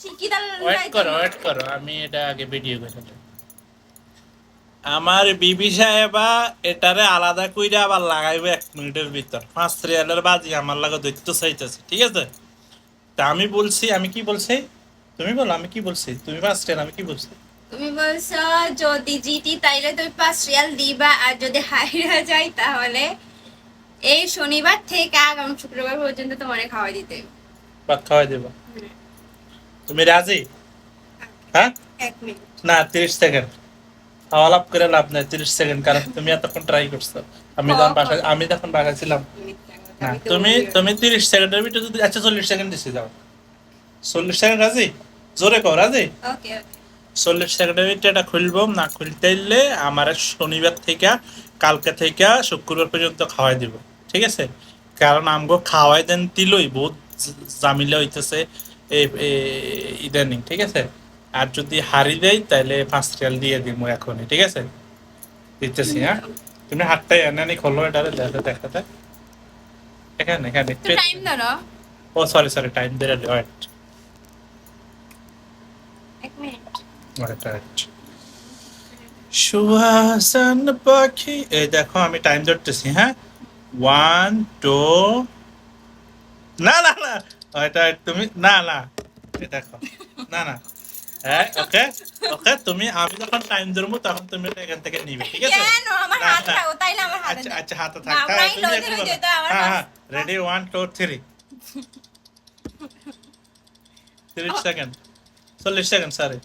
শিকিদাল wait করো wait করো আমি এটা আগে ভিডিও করে আমার বিবি সাহেবা এটারে আলাদা কইরা আবার লাগাইবে এক মিনিটের ভিতর। পাঁচ রিয়ালের বাজি আমার লাগে দৈত্য চাইতেছে ঠিক আছে? তা আমি বলছি আমি কি বলছি? তুমি বলো আমি কি বলছি? তুমি পাঁচ রিয়াল আমি কি বলছি? তুমি বলছো যদি জিতি তাইলে তুমি পাঁচ রিয়াল দিবা আর যদি হাইরা যাই তাহলে এই শনিবার থেকে আগামী শুক্রবার পর্যন্ত তোমার খাওয়াই দিতে। ভাত খাওয়াই দেবো। তুমি রাজি? হ্যাঁ? না তিরিশ সেকেন্ড। লাভ করে লাভ নাই তিরিশ সেকেন্ড কারণ তুমি এতক্ষণ ট্রাই করছ। আমি যখন বাসায় আমি তখন বাসায় ছিলাম। না তুমি তুমি তিরিশ সেকেন্ডের ভিতরে যদি আচ্ছা চল্লিশ সেকেন্ড দিছি যাও। চল্লিশ সেকেন্ড রাজি? জোরে কর রাজি? চল্লিশ সেকেন্ডের ভিতরে এটা খুলবো না খুলতে এলে আমার শনিবার থেকে কালকে থেকে শুক্রবার পর্যন্ত খাওয়াই দিব ঠিক আছে? কারণ আমগো খাওয়াই দেন দিলই বহুত জামিলা হইতেছে। ইদানিং ঠিক আছে? আর যদি হারি দেয় তাহলে পাঁচ রিয়াল দিয়ে দিব এখনই ঠিক আছে? দিতেছি হ্যাঁ? তুমি হাতটাই এনে খোলো এটা দেখো দেখাতে এখানে এখানে টাইম ও সরি সরি টাইম দিয়ে ওয়েট এক মিনিট ওয়েট ওয়েট সুহাসন পাখি এই দেখো আমি টাইম ধরতেছি হ্যাঁ? ওয়ান টু না না না এটা তুমি না না এই দেখো না না। হ্যাঁ ওকে ওকে তুমি আমি যখন টাইম ধরবো তখন তুমি এটা এখান থেকে নিবে ঠিক আছে? কেন? আমার না, হাত না। খাও তাইলে আমার হাতে আচ্ছা দাও। আচ্ছা হাতে না, থাক আমরাই তুমি লজ্জা একটু লজ্জা বলো। তো আমার হ্যাঁ হাত- হ্যাঁ রেডি ওয়ান টু থ্রি তিরিশ সেকেন্ড চল্লিশ সেকেন্ড সরি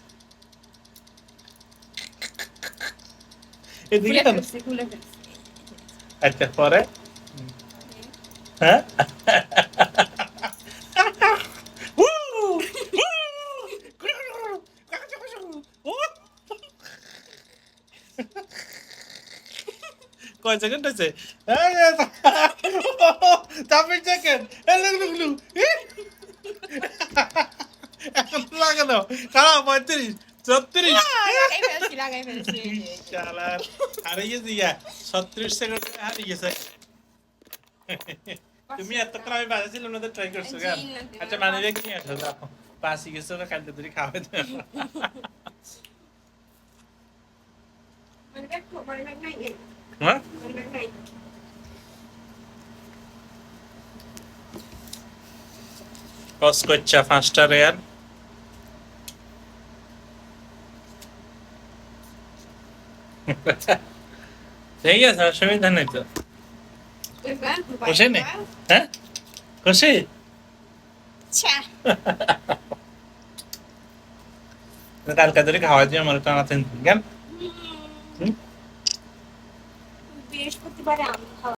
এদিকে খুলে কেন? ফেলছি, খুলে ফেলছি। আচ্ছা পরে। হ্যাঁ? কয় সেকেন্ড হয়েছে? চাপির সেকেন্ড এখন খারাপ পঁয়ত্রিশ ছত্রিশ লাগাই ফেলছি, লাগাই ফেলছি। শালার হারিয়ে দিয়া ছত্রিশ সেকেন্ড হারিয়ে গেছে। তুমি এতক্ষণ আমি বাজাছিলাম না তো ট্রাই করছ কেন আচ্ছা না, মানে রেখে নিয়ে আসো দেখো পাশি গেছো কালকে ধরে হ্যাঁ। কস করছা পাঁচটা রেয়ার ঠিক আছে অসুবিধা নেই তো। খুশি নেই হ্যাঁ? খুশি? কালকে ধরে খাওয়া দিয়ে আমার টানা তিন কেন? হুম। বৃহস্পতিবারে আম খাওয়া